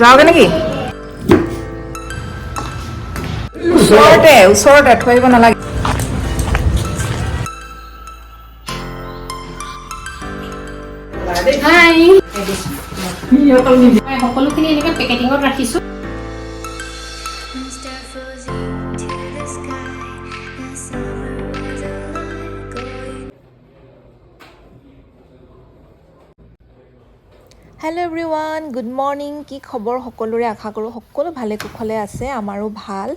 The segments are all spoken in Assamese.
যাওঁগে নেকি? ওচৰতে ওচৰতে থৈ আহিব নালাগে। হাই সকলোখিনি এনেকৈ পেকেটিঙত ৰাখিছোঁ। হেল্ল' এভৰিৱান গুড মৰ্ণিং কি খবৰ সকলোৰে? আশা কৰোঁ সকলো ভালে কুশলে আছে আমাৰো ভাল।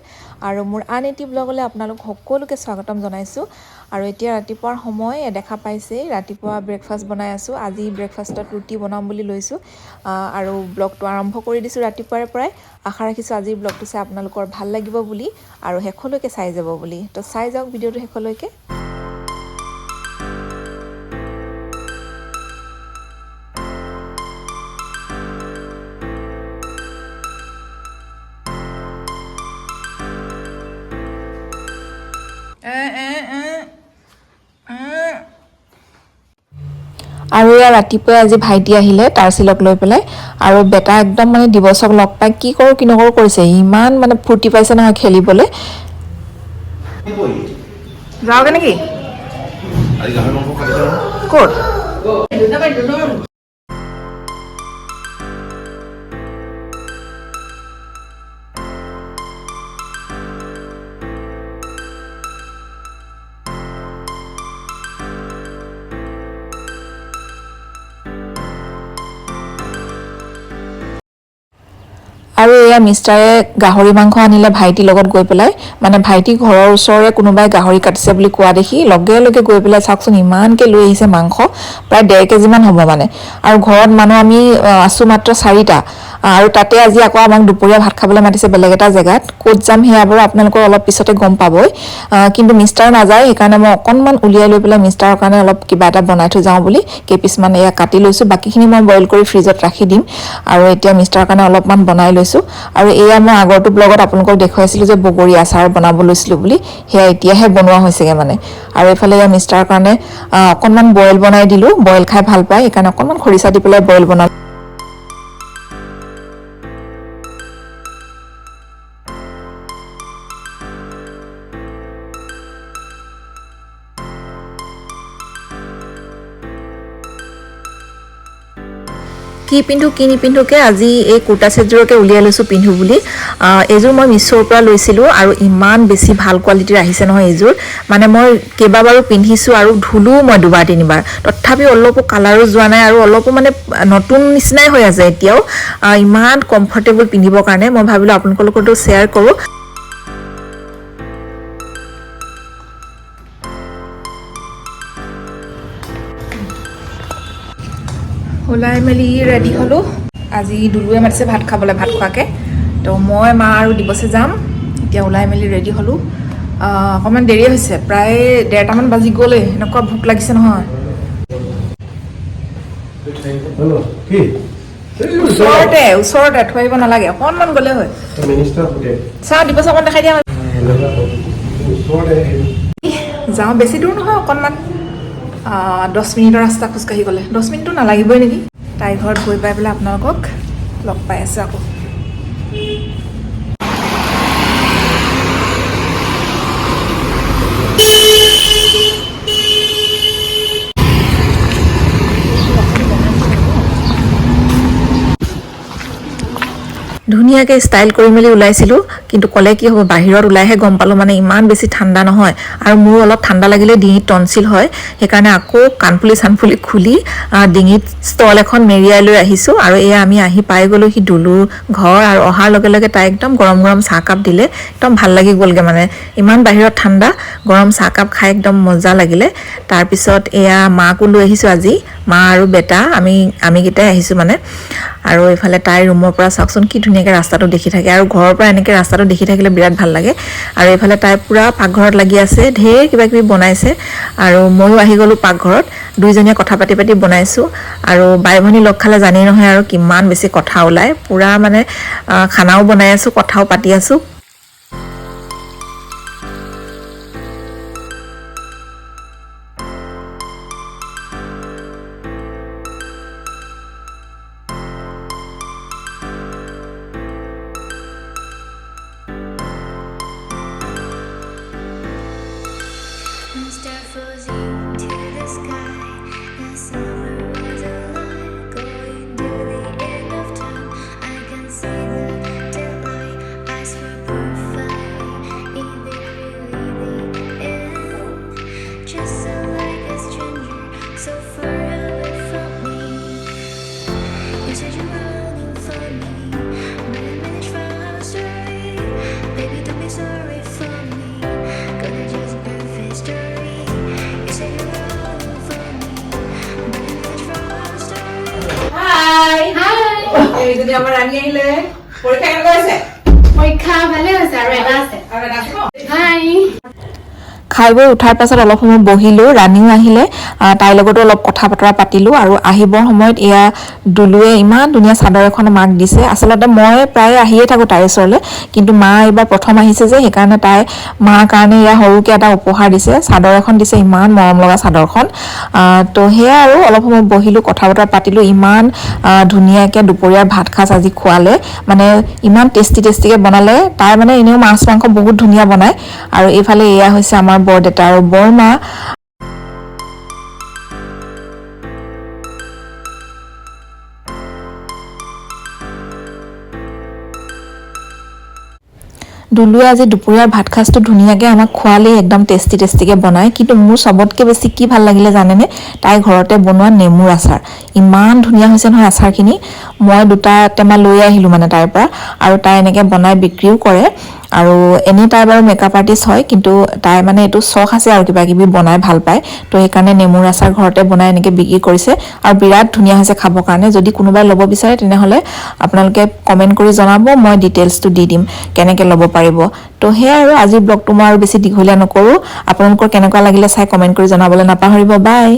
আৰু মোৰ আন এটি ব্লগলৈ আপোনালোক সকলোকে স্বাগতম জনাইছোঁ। আৰু এতিয়া ৰাতিপুৱাৰ সময় দেখা পাইছেই। ৰাতিপুৱা ব্ৰেকফাষ্ট বনাই আছোঁ। আজি ব্ৰেকফাষ্টত ৰুটি বনাম বুলি লৈছোঁ। আৰু ব্লগটো আৰম্ভ কৰি দিছোঁ ৰাতিপুৱাৰে পৰাই। আশা ৰাখিছোঁ আজিৰ ব্লগটো চাই আপোনালোকৰ ভাল লাগিব বুলি। আৰু শেষলৈকে চাই যাব বুলি। তো চাই যাওক ভিডিঅ'টো শেষলৈকে। আৰু এয়া ৰাতিপুৱাই আজি ভাইটি আহিলে তাৰ্চিলক লৈ পেলাই। আৰু বেটা একদম মানে দিৱসক লগ পাই কি কৰোঁ কি নকৰোঁ কৰিছে। ইমান মানে ফূৰ্তি পাইছে নহয় খেলিবলৈ। যাওঁগে নেকি? ক'ত? আৰু এয়া মিষ্টাৰে গাহৰি মাংস আনিলে ভাইটিৰ লগত গৈ পেলাই। মানে ভাইটি ঘৰৰ ওচৰৰে কোনোবাই গাহৰি কাটিছে বুলি কোৱা দেখি লগে লগে গৈ পেলাই চাওকচোন ইমানকৈ লৈ আহিছে মাংস প্ৰায় ডেৰ কেজিমান হ'ব মানে। আৰু ঘৰত মানুহ আমি আছোঁ মাত্ৰ চাৰিটা। আৰু তাতে আজি আকৌ আমাক দুপৰীয়া ভাত খাবলৈ মাতিছে বেলেগ এটা জেগাত। ক'ত যাম সেয়া বাৰু আপোনালোকৰ অলপ পিছতে গম পাবই। কিন্তু মিষ্টাৰ নাযায় সেইকাৰণে মই অকণমান উলিয়াই লৈ পেলাই মিষ্টাৰৰ কাৰণে অলপ কিবা এটা বনাই থৈ যাওঁ বুলি কেইপিচমান এয়া কাটি লৈছোঁ। বাকীখিনি মই বইল কৰি ফ্ৰিজত ৰাখি দিম। আৰু এতিয়া মিষ্টাৰৰ কাৰণে অলপমান বনাই লৈছোঁ। আৰু এয়া মই আগৰটো ব্লগত আপোনালোকক দেখুৱাইছিলোঁ যে বগৰী আচাৰ বনাব লৈছিলোঁ বুলি। সেয়া এতিয়াহে বনোৱা হৈছেগৈ মানে। আৰু এইফালে এয়া মিষ্টাৰৰ কাৰণে অকণমান বইল বনাই দিলোঁ। বইল খাই ভাল পায় সেইকাৰণে অকণমান খৰিচা দি পেলাই বইল বনালোঁ। কি পিন্ধো, কি নিপিন্ধোকে আজি এই কুৰ্তা ছেটযোৰকে উলিয়াই লৈছোঁ পিন্ধো বুলি। এইযোৰ মই মিছ'ৰ পৰা লৈছিলোঁ আৰু ইমান বেছি ভালো কোৱালিটিৰ আহিছে নহয় এইযোৰ মানে মই কেইবাবাৰো পিন্ধিছোঁ আৰু ধুলোও মই দুবাৰ, তিনিবাৰ। তথাপিও অলপো কালাৰো যোৱা নাই আৰু অলপো মানে নতুন নিচিনাই হৈ আছে এতিয়াও। ইমান কমফৰ্টেবল পিন্ধিবৰ কাৰণে মই ভাবিলোঁ আপোনালোকৰ লগতো শ্বেয়াৰ কৰোঁ। ওলাই মেলি ৰেডি হ'লোঁ। আজি দুলুৱে মাতিছে ভাত খাবলৈ ভাত খোৱাকৈ। তো মই মা আৰু দিৱসে যাম। এতিয়া ওলাই মেলি ৰেডি হ'লোঁ। অকণমান দেৰি হৈছে। প্ৰায় ডেৰটামান বাজি গ'লেই। এনেকুৱা ভোক লাগিছে নহয়। ওচৰতে ওচৰতে। থৈ আহিব নালাগে। অকণমান গ'লে হয়। চাওঁ দিৱস অকণ দেখাই দিয়া। যাওঁ বেছি দূৰ নহয় অকণমান। দহ মিনিটৰ ৰাস্তা খোজকাঢ়ি গ'লে। দহ মিনিটটো নালাগিবই নেকি? তাইৰ ঘৰত গৈ পাই পেলাই আপোনালোকক লগ পাই আছোঁ আকৌ। ধুনীয়াকৈ ষ্টাইল কৰি মেলি ওলাইছিলোঁ কিন্তু ক'লে কি হ'ব বাহিৰত ওলাইহে গম পালোঁ মানে ইমান বেছি ঠাণ্ডা নহয় আৰু মোৰ অলপ ঠাণ্ডা লাগিলে ডিঙিত টনচিল হয় সেইকাৰণে আকৌ কাণফুলি চানফুলি খুলি ডিঙিত ষ্টল এখন মেৰিয়াই লৈ আহিছোঁ আৰু এয়া আমি আহি পাই গ'লোঁ সি দুলু ঘৰ আৰু অহাৰ লগে লগে তাই একদম গৰম গৰম চাহকাপ দিলে একদম ভাল লাগি গ'লগৈ মানে। ইমান বাহিৰত ঠাণ্ডা গৰম চাহকাপ খাই একদম মজা লাগিলে। তাৰপিছত এয়া মাকো লৈ আহিছোঁ আজি মা আৰু বেটা আমি আমিকেইটাই আহিছোঁ মানে। আৰু এইফালে তাইৰ ৰুমৰ পৰা চাওকচোন কি ধুনীয়াকৈ ৰাস্তাটো দেখি থাকে আৰু ঘৰৰ পৰা এনেকৈ ৰাস্তাটো দেখি থাকিলে বিৰাট ভাল লাগে। আৰু এইফালে তাই পূৰা পাকঘৰত লাগি আছে ঢেৰ কিবা কিবি বনাইছে। আৰু ময়ো আহি গ'লোঁ পাকঘৰত দুইজনীয়ে কথা পাতি পাতি বনাইছোঁ। আৰু বাই ভনী লগ খালে জানেই নহয় আৰু কিমান বেছি কথা ওলায়। পূৰা মানে খানাও বনাই আছোঁ কথাও পাতি আছোঁ। Mr. Fuzzy. এইজনী আমাৰ ৰাণী আহিলে পৰীক্ষা কেনেকুৱা হৈছে পৰীক্ষা ভালে হৈছে আৰু এটা আছে আৰু এটা আছে ন? হাই খাই বৈ উঠাৰ পাছত অলপ সময় বহিলোঁ ৰাণীও আহিলে আহ, তাইৰ লগতো অলপ কথা বতৰা পাতিলোঁ আৰু আহিবৰ সময়ত এয়া দুলুৱে ইমান ধুনীয়া চাদৰ এখন মাক দিছে। আচলতে মই প্ৰায় আহিয়ে থাকোঁ তাইৰ ওচৰলৈ কিন্তু মা এইবাৰ প্ৰথম আহিছে যে সেইকাৰণে তাই মাৰ কাৰণে এয়া সৰুকৈ এটা উপহাৰ দিছে। চাদৰ এখন দিছে ইমান মৰম লগা চাদৰখন। তো সেয়া আৰু অলপ সময় বহিলোঁ কথা বতৰা পাতিলোঁ ইমান ধুনীয়াকৈ দুপৰীয়াৰ ভাত সাজ আজি খোৱালে মানে ইমান টেষ্টি টেষ্টিকৈ বনালে। তাই মানে এনেও মাছ মাংস বহুত ধুনীয়া বনায়। আৰু এইফালে এয়া হৈছে আমাৰ বৰদেউতা আৰু বৰমা দুলুৱে আজি দুপৰীয়াৰ ভাত সাজটো ধুনীয়াকৈ আমাক খোৱালেই একদম টেষ্টি টেষ্টিকৈ বনায়। কিন্তু মোৰ চবতকৈ বেছি কি ভাল লাগিলে জানেনে? তাই ঘৰতে বনোৱা নেমুৰ আচাৰ। ইমান ধুনীয়া হৈছে নহয় আচাৰখিনি। মই দুটা টেমা লৈ আহিলোঁ মানে তাইৰ পৰা। আৰু তাই এনেকৈ বনাই বিক্ৰীও কৰে। আৰু এনেই তাই বাৰু মেকআপ আৰ্টিষ্ট হয় কিন্তু তাই মানে এইটো চখ আছে আৰু কিবা কিবি বনাই ভাল পায়। তো সেইকাৰণে নেমুৰ আচাৰ ঘৰতে বনাই এনেকৈ বিক্ৰী কৰিছে। আৰু বিৰাট ধুনীয়া হৈছে খাবৰ কাৰণে। যদি কোনোবাই ল'ব বিচাৰে তেনেহ'লে আপোনালোকে কমেণ্ট কৰি জনাব মই ডিটেইলছটো দি দিম কেনেকৈ ল'ব পাৰিব। তো সেয়াই আৰু আজিৰ ব্লগটো মই আৰু বেছি দীঘলীয়া নকৰোঁ। আপোনালোকৰ কেনেকুৱা লাগিলে চাই কমেণ্ট কৰি জনাবলৈ নাপাহৰিব। বাই